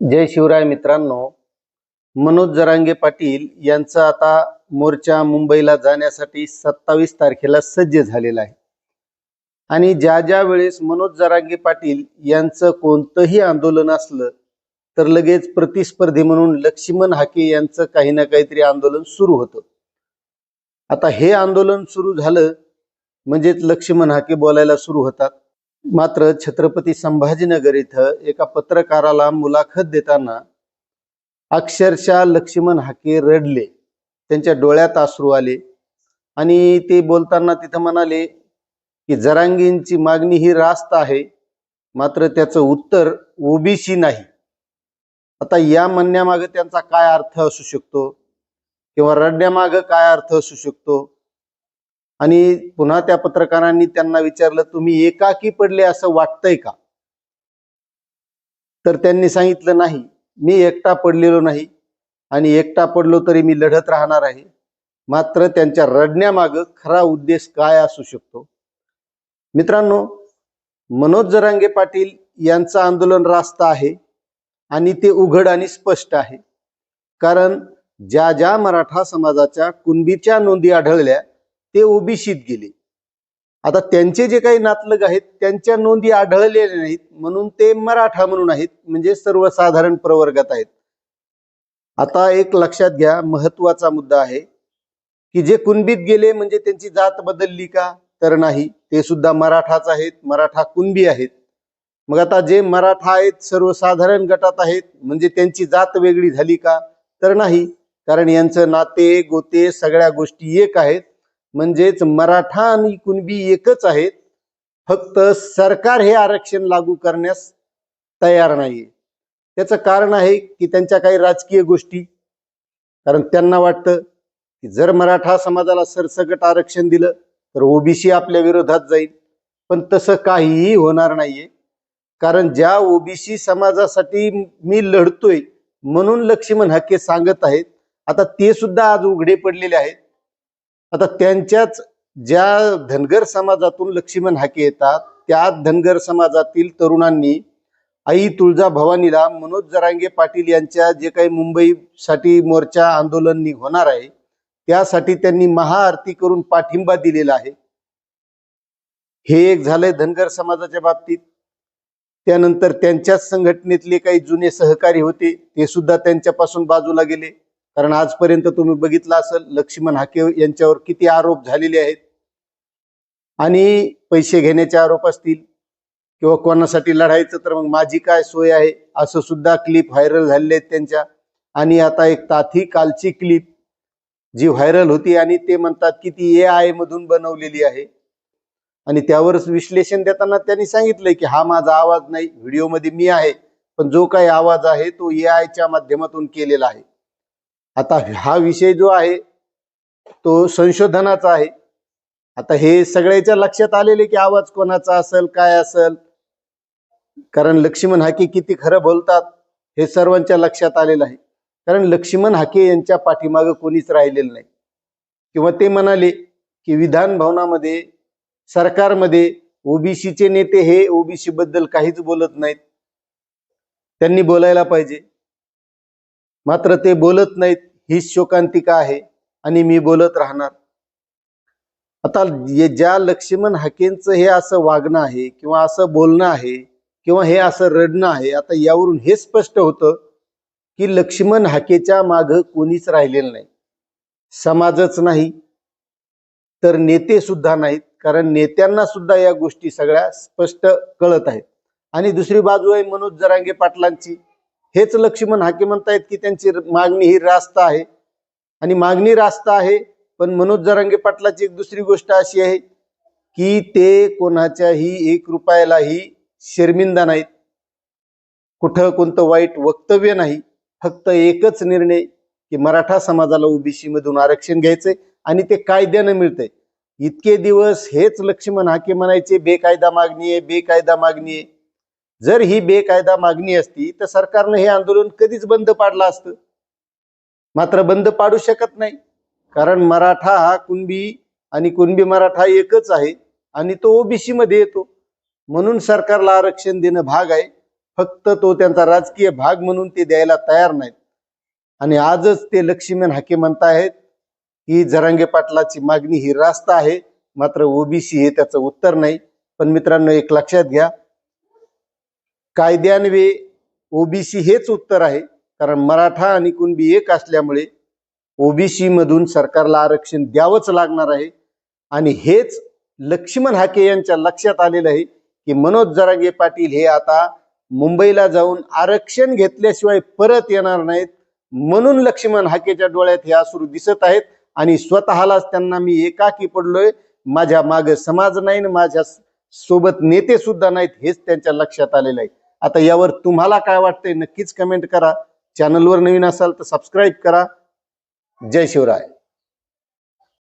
जय शिवराय मित्रांनो मनोज जरांगे पाटील यांचा आता मोर्चा मुंबईला जाण्यासाठी सत्तावीस तारखेला सज्ज झालेला आहे. आणि ज्या ज्या वेळेस मनोज जरांगे पाटील यांचं कोणतंही आंदोलन असलं तर लगेच प्रतिस्पर्धी म्हणून लक्ष्मण हाके यांचं काही ना काहीतरी आंदोलन सुरू होतं. आता हे आंदोलन सुरू झालं म्हणजेच लक्ष्मण हाके बोलायला सुरू होतात. मात्र छत्रपती संभाजीनगर इथं एका पत्रकाराला मुलाखत देताना अक्षरशः लक्ष्मण हाके रडले. त्यांच्या डोळ्यात आश्रू आले आणि ते बोलताना तिथं म्हणाले की जरांगींची मागणी ही रास्त आहे मात्र त्याचं उत्तर ओबीसी नाही. आता या म्हणण्यामागे त्यांचा काय अर्थ असू शकतो? किंवा रडण्यामागं काय अर्थ असू शकतो? आणि पुन्हा त्या पत्रकारांनी त्यांना विचारलं तुम्ही एकाकी पडले असं वाटतंय का? तर त्यांनी सांगितलं नाही मी एकटा पडलेलो नाही आणि एकटा पडलो तरी मी लढत राहणार आहे. मात्र त्यांच्या रडण्यामागं खरा उद्देश काय असू शकतो? मित्रांनो मनोज जरांगे पाटील यांचं आंदोलन रास्त आहे आणि ते उघड आणि स्पष्ट आहे. कारण ज्या ज्या मराठा समाजाच्या कुणबीच्या नोंदी आढळल्या ते ओबीसीत गेले. आता त्यांचे जे काही नातलग आहेत त्यांच्या नोंदी आढळलेल्या नाहीत. म्हणून ते मराठा म्हणून आहेत म्हणजे सर्वसाधारण प्रवर्गात आहेत. आता एक लक्षात घ्या महत्त्वाचा मुद्दा आहे की जे कुणबीत गेले म्हणजे त्यांची जात बदलली का? तर नाही. ते सुद्धा मराठाच आहेत मराठा कुणबी आहेत. मग आता जे मराठा आहेत सर्वसाधारण गटात आहेत म्हणजे त्यांची जात वेगळी झाली का? तर नाही. कारण यांचं नाते गोते सगळ्या गोष्टी एक आहेत. म्हणजेच मराठा आणि कुणबी एकच आहेत. फक्त सरकार हे आरक्षण लागू करण्यास तयार नाहीये. त्याचं कारण आहे की त्यांच्या काही राजकीय गोष्टी. कारण त्यांना वाटतं की जर मराठा समाजाला सरसकट आरक्षण दिलं तर ओबीसी आपल्या विरोधात जाईल. पण तसं काहीही होणार नाहीये. कारण ज्या ओबीसी समाजासाठी मी लढतोय म्हणून लक्ष्मण हक्के सांगत आहेत आता ते सुद्धा आज उघडे पडलेले आहेत. आता त्यांच्याच ज्या धनगर समाजातून लक्ष्मण हाके येतात त्या धनगर समाजातील तरुणांनी आई तुळजा भवानीला मनोज जरांगे पाटील यांच्या जे काही मुंबईसाठी मोर्चा आंदोलन होणार आहे त्यासाठी त्यांनी महाआरती करून पाठिंबा दिलेला आहे. हे एक झालंय धनगर समाजाच्या बाबतीत. त्यानंतर त्यांच्याच संघटनेतले काही जुने सहकारी होते ते सुद्धा त्यांच्यापासून बाजूला गेले. कारण आजपर्यंत तुम्ही बघितलं असेल लक्ष्मण हाके यांच्यावर किती आरोप झालेले आहेत. आणि पैसे घेण्याचे आरोप असतील किंवा कोणासाठी लढायचं तर मग माझी काय सोय आहे? असं सुद्धा क्लिप व्हायरल झालेले आहेत त्यांच्या. आणि आता एक ताथी कालची क्लिप जी व्हायरल होती आणि ते म्हणतात की ती ए आय मधून बनवलेली आहे. आणि त्यावरच विश्लेषण देताना त्यांनी सांगितलंय की हा माझा आवाज नाही व्हिडिओमध्ये मी आहे. पण जो काही आवाज आहे तो ए आयच्या माध्यमातून केलेला आहे. आता हा विषय जो आहे तो संशोधनाचा आहे. आता हे सगळ्याच्या लक्षात आलेले की आवाज कोणाचा असेल काय असेल? कारण लक्ष्मण हाके किती खरं बोलतात हे सर्वांच्या लक्षात आलेलं आहे. कारण लक्ष्मण हाके यांच्या पाठीमागं कोणीच राहिलेलं नाही. किंवा ते म्हणाले की विधान भवनामध्ये सरकारमध्ये ओबीसीचे नेते हे ओबीसी बद्दल काहीच बोलत नाहीत. त्यांनी बोलायला पाहिजे. मात्र ते बोलत नाहीत हीच शोकांतिका आहे आणि मी बोलत राहणार. आता ये- ज्या लक्ष्मण हाकेंचं हे असं वागणं आहे किंवा असं बोलणं आहे किंवा हे असं रडणं आहे आता यावरून हे स्पष्ट होतं की लक्ष्मण हाकेच्या माग कोणीच राहिलेलं नाही. समाजच नाही तर नेते सुद्धा नाहीत कारण नेत्यांना सुद्धा या गोष्टी सगळ्या स्पष्ट कळत आहेत. आणि दुसरी बाजू आहे मनोज जरांगे पाटलांची. हेच लक्ष्मण हाके म्हणतायत की त्यांची मागणी ही रास्त आहे. आणि मागणी रास्त आहे पण मनोज जरांगे पाटलाची एक दुसरी गोष्ट अशी आहे की ते कोणाच्याही एक रुपयालाही शर्मिंदा नाहीत. कुठं कोणतं वाईट वक्तव्य नाही फक्त एकच निर्णय की मराठा समाजाला ओबीसी मधून आरक्षण घ्यायचंय आणि ते कायद्यानं मिळतंय. इतके दिवस हेच लक्ष्मण हाके म्हणायचे बेकायदा मागणी आहे बेकायदा मागणी आहे. जर ही बेकायदा मागणी असती तर सरकारनं हे आंदोलन कधीच बंद पाडलं असतं. मात्र बंद पाडू शकत नाही. कारण मराठा हा कुणबी आणि कुणबी मराठा एकच आहे आणि तो ओबीसी मध्ये येतो. म्हणून सरकारला आरक्षण देणं भाग आहे. फक्त तो त्यांचा राजकीय भाग म्हणून ते द्यायला तयार नाहीत. आणि आजच ते लक्ष्मण हाके म्हणतायत की जरांगे पाटलाची मागणी ही रास्त आहे. मात्र ओबीसी हे त्याचं उत्तर नाही. पण मित्रांनो एक लक्षात घ्या. कायद्यान्वे ओबीसी हेच उत्तर आहे. कारण मराठा आणि कुणबी एक असल्यामुळे ओबीसीमधून सरकारला आरक्षण द्यावंच लागणार आहे. आणि हेच लक्ष्मण हाके यांच्या लक्षात आलेलं आहे की मनोज जरांगे पाटील हे आता मुंबईला जाऊन आरक्षण घेतल्याशिवाय परत येणार नाहीत. म्हणून लक्ष्मण हाकेच्या डोळ्यात हे अश्रू दिसत आहेत आणि स्वतःलाच त्यांना मी एकाकी पडलोय. माझ्या माग समाज नाही माझ्या सोबत नेते सुद्धा नाहीत हेच त्यांच्या लक्षात आलेलं आहे. आता यावर तुम्हाला काय वाटतंय नक्कीच कमेंट करा. चॅनलवर नवीन असाल तर सबस्क्राईब करा. जय शिवराय.